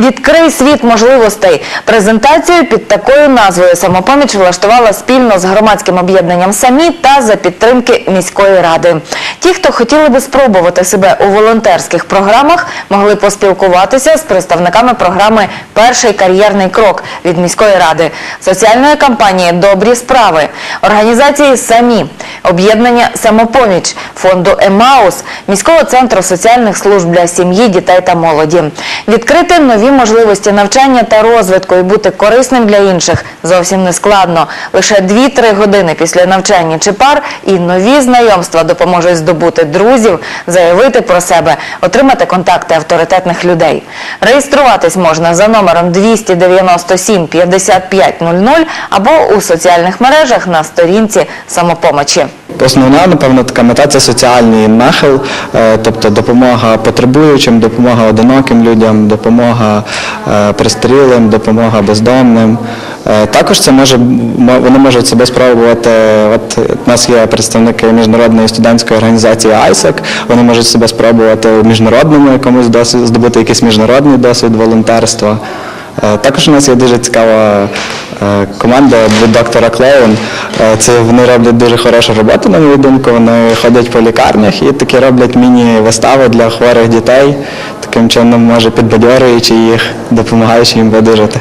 Відкрий світ можливостей. Презентацію під такою назвою самопоміч влаштувала спільно з громадським об'єднанням самі та за підтримки міської ради. Ті, хто хотіли би спробувати себе у волонтерських програмах, могли поспілкуватися з представниками програми Перший кар'єрний крок від міської ради, соціальної кампанії Добрі справи, організації самі, об'єднання Самопоміч, фонду Емаус, міського центру соціальних служб для сім'ї, дітей та молоді. Відкрити нові можливості навчання та розвитку і бути корисним для інших зовсім не складно. Лише 2-3 години після навчання чи пар і нові знайомства допоможуть здобути друзів, заявити про себе, отримати контакти авторитетних людей. Реєструватись можна за номером 297 5500 або у соціальних мережах на сторінці самопомочі. Основна, напевно, така мета це соціальний нахил, е, тобто допомога потребуючим, допомога одиноким людям, допомога е, престарілим, допомога бездомним. Е, Також це може мо- вони можуть себе спробувати. От у нас є представники міжнародної студентської організації ISEC, вони можуть себе спробувати у міжнародному якомусь досвід, здобути якийсь міжнародний досвід волонтерства. Також у нас є дуже цікава команда від доктора Клеун. Е, Це вони роблять дуже хорошу роботу, на мою думку. Вони ходять по лікарнях і такі роблять міні-вистави для хворих дітей. Таким чином, може, підбадьорюючи їх, допомагаючи їм видужати.